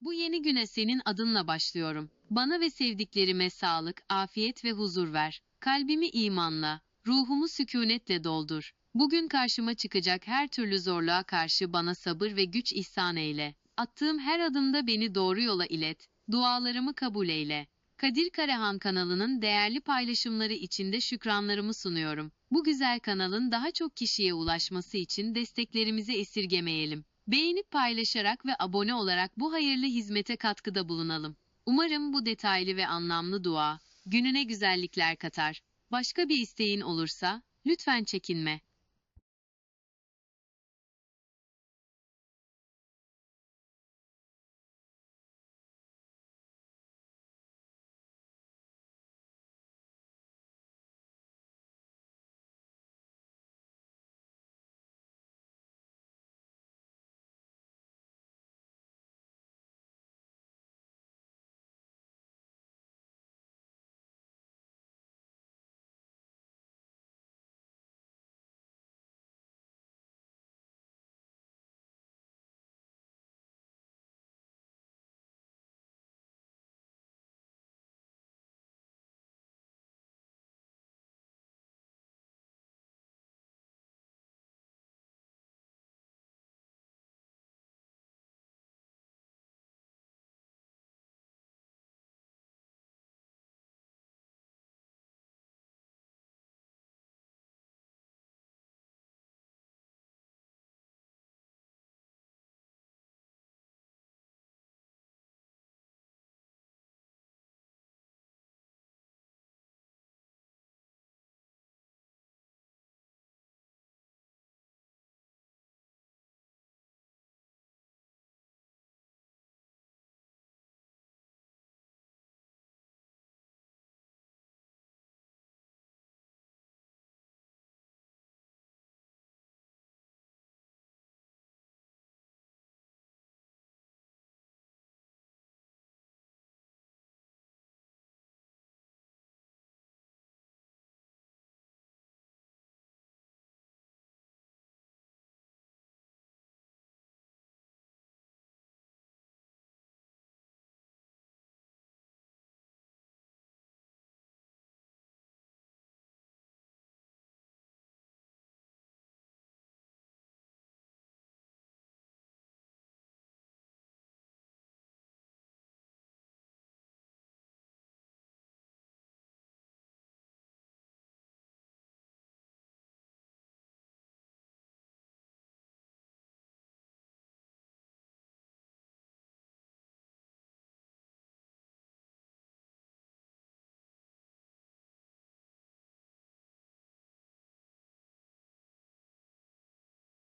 Bu yeni güne senin adınla başlıyorum. Bana ve sevdiklerime sağlık, afiyet ve huzur ver. Kalbimi imanla, ruhumu sükunetle doldur. Bugün karşıma çıkacak her türlü zorluğa karşı bana sabır ve güç ihsan eyle. Attığım her adımda beni doğru yola ilet. Dualarımı kabul eyle. Kadir Karahan kanalının değerli paylaşımları içinde şükranlarımı sunuyorum. Bu güzel kanalın daha çok kişiye ulaşması için desteklerimizi esirgemeyelim. Beğenip paylaşarak ve abone olarak bu hayırlı hizmete katkıda bulunalım. Umarım bu detaylı ve anlamlı dua gününe güzellikler katar. Başka bir isteğin olursa lütfen çekinme.